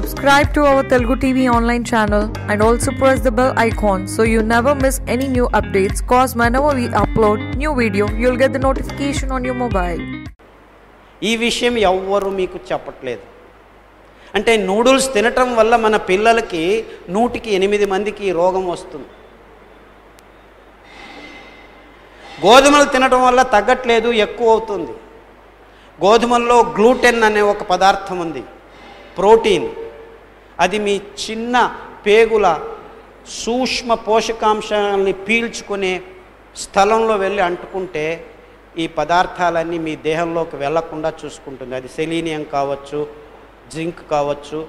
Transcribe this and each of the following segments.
Subscribe to our Telugu TV online channel and also press the bell icon so you never miss any new updates. Cause whenever we upload new video, you'll get the notification on your mobile. ఈ విషయం ఎవ్వరు మీకు చెప్పట్లేదు అంటే noodles తినటం వల్ల మన పిల్లలకి నూటికి ఎనిమిది మందికి ఈ రోగం వస్తుంది గోధుమలు తినటం వల్ల తగ్గట్లేదు ఎక్కువ అవుతుంది గోధుమల్లో గ్లూటెన్ అనే ఒక పదార్థం ఉంది ప్రోటీన్ అది మీ చిన్న పేగుల సూక్ష్మ పోషకాంశాలని పీల్చుకునే స్థలంలో వెళ్ళి అంటుకుంటే ఈ పదార్థాలన్నీ మీ దేహంలోకి వెళ్ళకుండా చూసుకుంటుంది. అది సెలీనియం కావచ్చు జింక్ కావచ్చు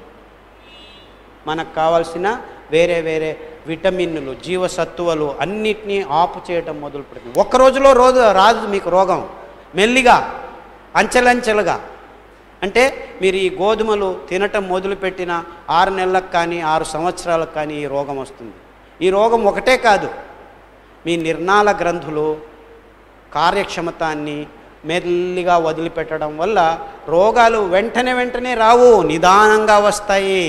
మనకు కావాల్సిన వేరే వేరే విటమిన్లు జీవసత్తువలు అన్నిటినీ ఆపు చేయటం మొదలు పెడుతుంది ఒక్క రోజులో రోజు రాదు మీకు రోగం. మెల్లిగా అంచెలంచెలుగా. అంటే మీరు ఈ గోధుమలు తినటం మొదలుపెట్టిన ఆరు నెలలకు కానీ ఆరు సంవత్సరాలకు కానీ ఈ రోగం వస్తుంది. ఈ రోగం ఒకటే కాదు. మీ నిర్ణాల గ్రంథులు కార్యక్షమతాన్ని మెల్లిగా వదిలిపెట్టడం వల్ల రోగాలు వెంటనే వెంటనే రావు నిదానంగా వస్తాయి.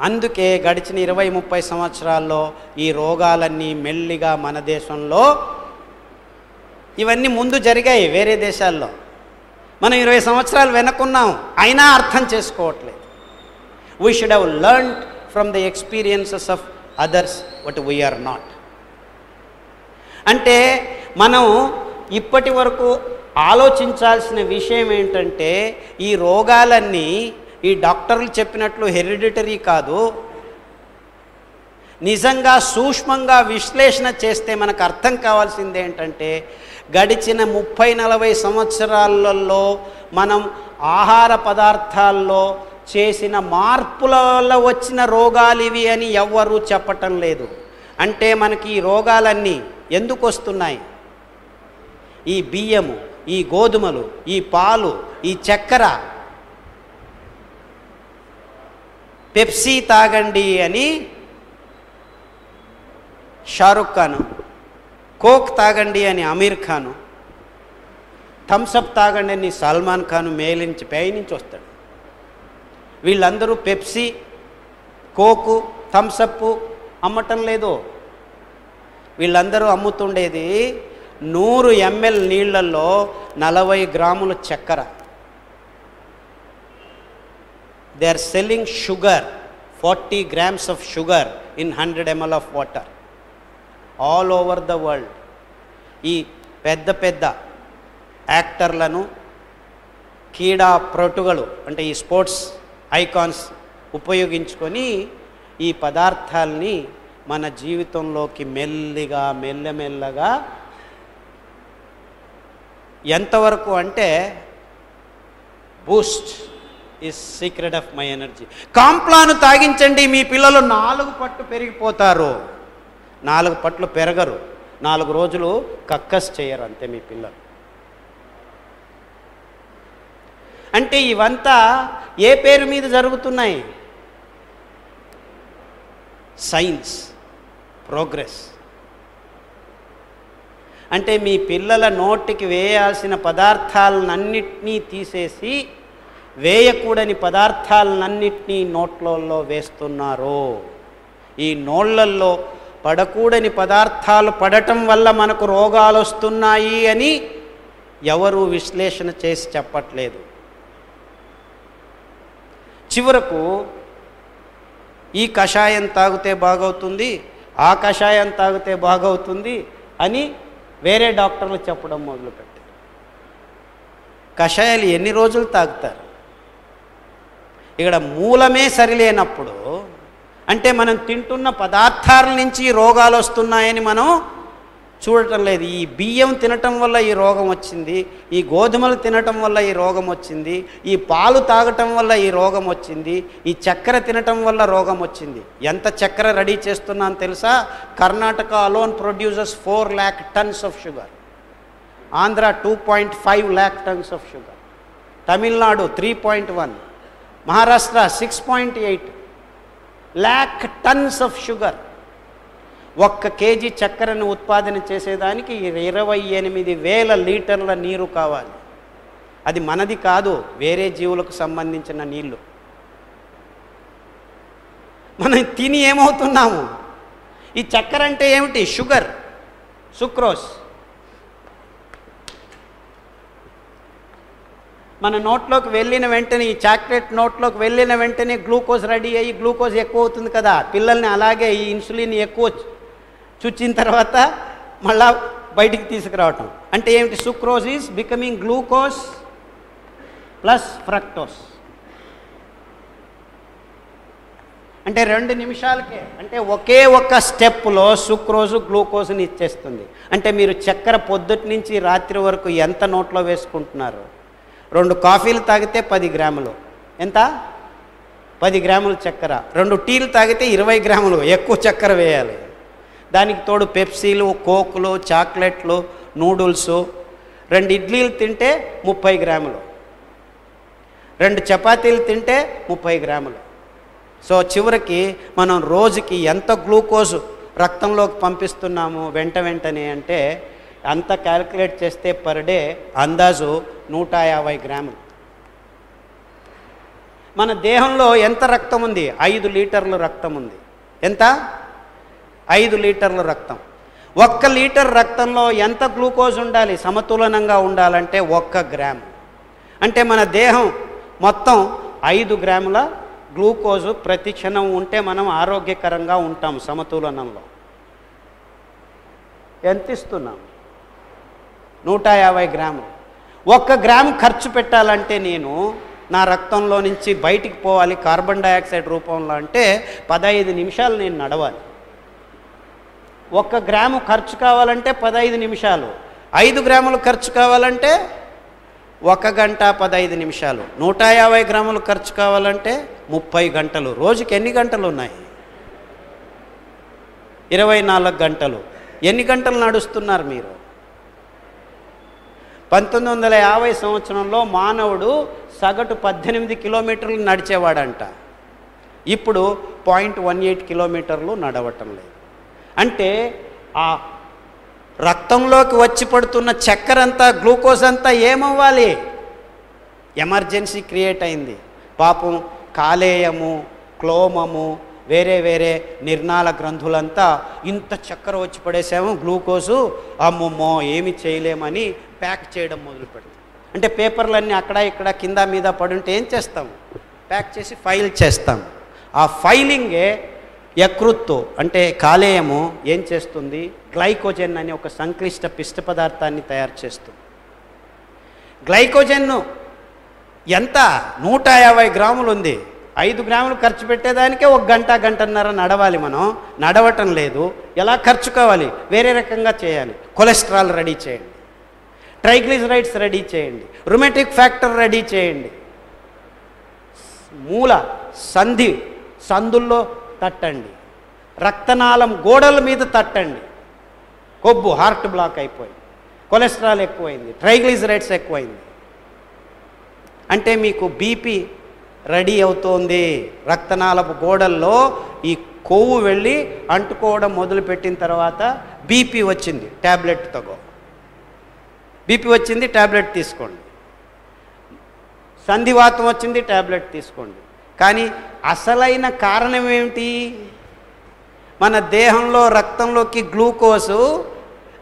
అందుకే గడిచిన ఇరవై ముప్పై సంవత్సరాల్లో ఈ రోగాలన్నీ మెల్లిగా మన దేశంలో ఇవన్నీ ముందు జరిగాయి వేరే దేశాల్లో. మనం ఇరవై సంవత్సరాలు వెనక్కున్నాం అయినా అర్థం చేసుకోవట్లేదు. We should have learn from the experiences of others what we are not అంటే మనం ఇప్పటి వరకు ఆలోచించాల్సిన విషయం ఏంటంటే ఈ రోగాలన్నీ ఈ డాక్టర్లు చెప్పినట్లు హెరిడిటరీ కాదు నిజంగా సూక్ష్మంగా విశ్లేషణ చేస్తే మనకు అర్థం కావాల్సింది ఏంటంటే గడిచిన ముప్పై నలభై సంవత్సరాలలో మనం ఆహార పదార్థాల్లో చేసిన మార్పుల వల్ల వచ్చిన రోగాలు ఇవి అని ఎవ్వరూ చెప్పటం లేదు. అంటే మనకి ఈ రోగాలన్నీ ఎందుకు వస్తున్నాయి? ఈ బియ్యము ఈ గోధుమలు ఈ పాలు ఈ చక్కెర పెప్సీ తాగండి అని షారుఖ్ ఖాను కోక్ తాగండి అని అమీర్ ఖాను థమ్సప్ తాగండి అని సల్మాన్ ఖాన్ మేలించి పై నుంచి వస్తాడు. వీళ్ళందరూ పెప్సీ కోకు థమ్సప్ అమ్మటం లేదు? వీళ్ళందరూ అమ్ముతుండేది నూరు ఎంఎల్ నీళ్ళలో నలభై గ్రాముల చక్కెర. They are selling sugar forty grams of sugar in hundred ML of water all over the world ఈ పెద్ద పెద్ద యాక్టర్లను క్రీడా ప్రొటుగలు అంటే ఈ స్పోర్ట్స్ ఐకాన్స్ ఉపయోగించుకొని ఈ పదార్థాల్ని మన జీవితంలోకి మెల్లిగా మెల్లమెల్లగా ఎంతవరకు అంటే Boost is secret of my energy Complan తాగించండి మీ పిల్లలు నాలుగు పట్టు పెరిగిపోతారు. నాలుగు పట్లు పెరగరు. నాలుగు రోజులు కక్కస్ చేయరు అంతే మీ పిల్లలు. అంటే ఇవంతా ఏ పేరు మీద జరుగుతున్నాయి? సైన్స్ ప్రోగ్రెస్ అంటే మీ పిల్లల నోటికి వేయాల్సిన పదార్థాలన్నింటినీ తీసేసి వేయకూడని పదార్థాలన్నింటినీ నోట్లలో వేస్తున్నారు. ఈ నోళ్ళల్లో పడకూడని పదార్థాలు పడటం వల్ల మనకు రోగాలు వస్తున్నాయి అని ఎవరు విశ్లేషణ చేసి చెప్పట్లేదు. చివరకు ఈ కషాయం తాగితే బాగవుతుంది ఆ కషాయం తాగితే బాగవుతుంది అని వేరే డాక్టర్లు చెప్పడం మొదలుపెట్టారు. కషాయాలు ఎన్ని రోజులు తాగుతారు? ఇక్కడ మూలమే సరిలేనప్పుడు అంటే మనం తింటున్న పదార్థాల నుంచి రోగాలు వస్తున్నాయని మనం చూడటం లేదు. ఈ బియ్యం తినటం వల్ల ఈ రోగం వచ్చింది. ఈ గోధుమలు తినటం వల్ల ఈ రోగం వచ్చింది. ఈ పాలు తాగటం వల్ల ఈ రోగం వచ్చింది. ఈ చక్కెర తినటం వల్ల రోగం వచ్చింది. ఎంత చక్కెర రెడీ చేస్తున్నాను తెలుసా? Karnataka alone producers four lakh tons of sugar Andhra two point five lakh tons of sugar Tamil Nadu three point one Maharashtra six point eight lakh tons of sugar ఒక్క కేజీ చక్కెరను ఉత్పాదన చేసేదానికి ఇరవై ఎనిమిది వేల లీటర్ల నీరు కావాలి. అది మనది కాదు వేరే జీవులకు సంబంధించిన నీళ్ళు. మనం తిని ఏమవుతున్నాము? ఈ చక్కెర అంటే ఏమిటి? Sugar sucrose. మన నోట్లోకి వెళ్ళిన వెంటనే ఈ చాక్లెట్ నోట్లోకి వెళ్ళిన వెంటనే గ్లూకోజ్ రెడీ అయ్యి గ్లూకోజ్ ఎక్కువ అవుతుంది కదా. పిల్లల్ని అలాగే ఈ ఇన్సులిన్ ఎక్కువ చుచ్చిన తర్వాత మళ్ళా బయటికి తీసుకురావటం. అంటే ఏమిటి? Sucrose is becoming glucose plus fructose. అంటే రెండు నిమిషాలకే అంటే ఒకే ఒక్క స్టెప్లో సుక్రోజు గ్లూకోజ్ని ఇచ్చేస్తుంది. అంటే మీరు చక్కెర పొద్దుటి నుంచి రాత్రి వరకు ఎంత నోట్లో వేసుకుంటున్నారు? రెండు కాఫీలు తాగితే పది గ్రాములు. ఎంత? పది గ్రాములు చక్కెర. రెండు టీలు తాగితే ఇరవై గ్రాములు. ఎక్కువ చక్కెర వేయాలి. దానికి తోడు పెప్సీలు కోకులు చాక్లెట్లు నూడిల్స్. రెండు ఇడ్లీలు తింటే ముప్పై గ్రాములు. రెండు చపాతీలు తింటే ముప్పై గ్రాములు. సో చివరికి మనం రోజుకి ఎంత గ్లూకోజ్ రక్తంలోకి పంపిస్తున్నాము వెంట వెంటనే అంటే అంత క్యాలిక్యులేట్ చేస్తే పర్ డే అందాజు నూట యాభై గ్రాములు. మన దేహంలో ఎంత రక్తం ఉంది? ఐదు లీటర్ల రక్తం ఉంది. ఎంత? ఐదు లీటర్ల రక్తం. ఒక్క లీటర్ రక్తంలో ఎంత గ్లూకోజ్ ఉండాలి? సమతులనంగా ఉండాలంటే ఒక్క గ్రామ్. అంటే మన దేహం మొత్తం ఐదు గ్రాముల గ్లూకోజు ప్రతి క్షణం ఉంటే మనం ఆరోగ్యకరంగా ఉంటాం సమతులనంలో. ఎంత ఇస్తున్నాం? నూట యాభై గ్రాములు. ఒక్క గ్రాము ఖర్చు పెట్టాలంటే నేను నా రక్తంలో నుంచి బయటికి పోవాలి కార్బన్ డయాక్సైడ్ రూపంలో అంటే పదహైదు నిమిషాలు నేను నడవాలి. ఒక్క గ్రాము ఖర్చు కావాలంటే పదహైదు నిమిషాలు. ఐదు గ్రాములు ఖర్చు కావాలంటే ఒక గంట పదహైదు నిమిషాలు. నూట యాభై గ్రాములు ఖర్చు కావాలంటే ముప్పై గంటలు. రోజుకి ఎన్ని గంటలు ఉన్నాయి? ఇరవై నాలుగు గంటలు. ఎన్ని గంటలు నడుస్తున్నారు మీరు? పంతొమ్మిది వందల యాభై సంవత్సరంలో మానవుడు సగటు పద్దెనిమిది కిలోమీటర్లు నడిచేవాడంట. ఇప్పుడు పాయింట్ వన్ ఎయిట్ కిలోమీటర్లు నడవటం లేదు. అంటే ఆ రక్తంలోకి వచ్చి పడుతున్న చక్కెర అంతా గ్లూకోజ్ అంతా ఏమవ్వాలి? ఎమర్జెన్సీ క్రియేట్ అయింది. పాపం కాలేయము క్లోమము వేరే వేరే నిర్ణాల గ్రంథులంతా ఇంత చక్కెర వచ్చి పడేసాము గ్లూకోజు అమ్మమ్మో ఏమి చేయలేమని ప్యాక్ చేయడం మొదలుపెడతాం అంటే పేపర్లన్నీ అక్కడ ఇక్కడ కింద మీద పడుంటే ఏం చేస్తాం? ప్యాక్ చేసి ఫైల్ చేస్తాం. ఆ ఫైలింగే యకృత్తు అంటే కాలేయము ఏం చేస్తుంది? గ్లైకోజెన్ అనే ఒక సంక్లిష్ట పిష్ట పదార్థాన్ని తయారు చేస్తుంది. గ్లైకోజెన్ను ఎంత? నూట యాభై గ్రాములు ఉంది. ఐదు గ్రాములు ఖర్చు పెట్టేదానికే ఒక గంట గంటన్నర నడవాలి మనం. నడవటం లేదు. ఎలా ఖర్చుకోవాలి వేరే రకంగా చేయాలి. కొలెస్ట్రాల్ రెడీ చేయండి. ట్రైగ్లిజరైడ్స్ రెడీ చేయండి. రొమెటిక్ ఫ్యాక్టర్ రెడీ చేయండి. మూల సంధి సందుల్లో తట్టండి. రక్తనాళం గోడల మీద తట్టండి. కొవ్వు హార్ట్ బ్లాక్ అయిపోయి కొలెస్ట్రాల్ ఎక్కువైంది. ట్రైగ్లిజరైడ్స్ ఎక్కువైంది. అంటే మీకు బీపీ రెడీ అవుతోంది. రక్తనాళపు గోడల్లో ఈ కొవ్వు వెళ్ళి అంటుకోవడం మొదలుపెట్టిన తర్వాత బీపీ వచ్చింది. ట్యాబ్లెట్ తగో బీపీ వచ్చింది ట్యాబ్లెట్ తీసుకోండి. సంధివాతం వచ్చింది ట్యాబ్లెట్ తీసుకోండి. కానీ అసలైన కారణం ఏమిటి? మన దేహంలో రక్తంలోకి గ్లూకోజు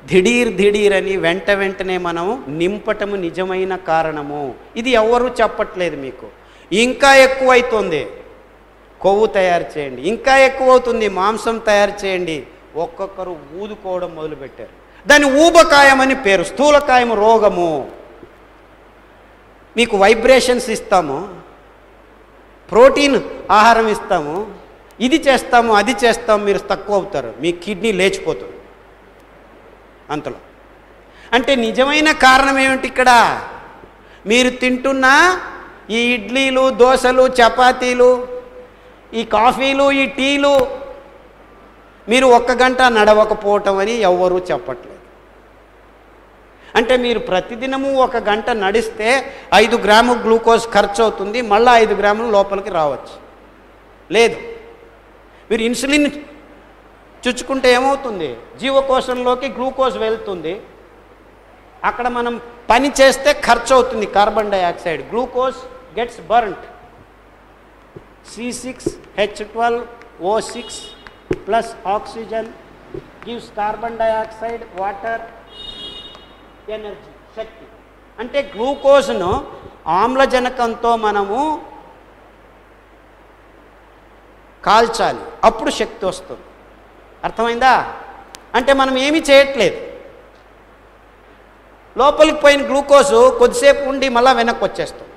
ధిడీర్ ధిడీర్ అని వెంట వెంటనే మనం నింపటము నిజమైన కారణము. ఇది ఎవరు చెప్పట్లేదు మీకు? ఇంకా ఎక్కువైతుంది. కొవ్వు తయారు చేయండి. ఇంకా ఎక్కువ అవుతుంది మాంసం తయారు చేయండి. ఒక్కొక్కరు ఊదుకోవడం మొదలుపెట్టారు. దాన్ని ఊబకాయం అని పేరు స్థూలకాయము రోగము. మీకు వైబ్రేషన్స్ ఇస్తాము ప్రోటీన్ ఆహారం ఇస్తాము ఇది చేస్తాము అది చేస్తాము మీరు తక్కువ అవుతారు. మీ కిడ్నీ లేచిపోతుంది అంతలో. అంటే నిజమైన కారణం ఏమిటి ఇక్కడ? మీరు తింటున్న ఈ ఇడ్లీలు దోశలు చపాతీలు ఈ కాఫీలు ఈ టీలు మీరు ఒక్క గంట నడవకపోవటం అని ఎవ్వరూ చెప్పట్లేదు. అంటే మీరు ప్రతిదినము ఒక గంట నడిస్తే ఐదు గ్రాములు గ్లూకోజ్ ఖర్చు అవుతుంది మళ్ళీ ఐదు గ్రాములు లోపలికి రావచ్చు. లేదు. మీరు ఇన్సులిన్ చుచ్చుకుంటే ఏమవుతుంది? జీవకోశంలోకి గ్లూకోజ్ వెళ్తుంది. అక్కడ మనం పని చేస్తే ఖర్చు అవుతుంది carbon dioxide. Glucose gets burnt C six H twelve O six plus oxygen gives carbon dioxide, water energy శక్తి. అంటే గ్లూకోజ్ను ఆమ్లజనకంతో మనము కాల్చాలి. అప్పుడు శక్తి వస్తుంది. అర్థమైందా? అంటే మనం ఏమీ చేయట్లేదు. లోపలికి పోయిన గ్లూకోజ్ కొద్దిసేపు ఉండి మళ్ళీ వెనక్కి వచ్చేస్తాం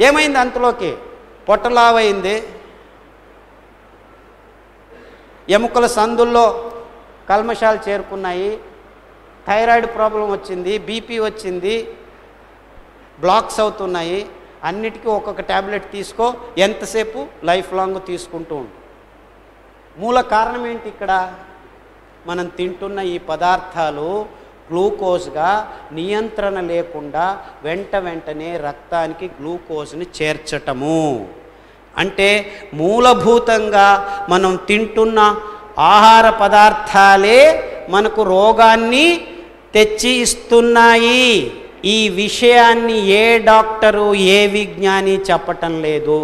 ఏమైంది అంతలోకి? పొట్టలావైంది. ఎముకల సందుల్లో కల్మషాలు చేరుకున్నాయి. థైరాయిడ్ ప్రాబ్లం వచ్చింది బీపీ వచ్చింది బ్లాక్స్ అవుతున్నాయి. అన్నిటికీ ఒక్కొక్క ట్యాబ్లెట్ తీసుకో ఎంతసేపు లైఫ్ లాంగ్ తీసుకుంటూ ఉండు. మూల కారణం ఏంటి ఇక్కడ? మనం తింటున్న ఈ పదార్థాలు గ్లూకోజ్గా నియంత్రణ లేకుండా వెంట వెంటనే రక్తానికి గ్లూకోజ్ని చేర్చటము. అంటే మూలభూతంగా మనం తింటున్న ఆహార పదార్థాలే మనకు రోగాన్ని తెచ్చి ఇస్తున్నాయి. ఈ విషయాన్ని ఏ డాక్టరు ఏ విజ్ఞాని చెప్పటం లేదు.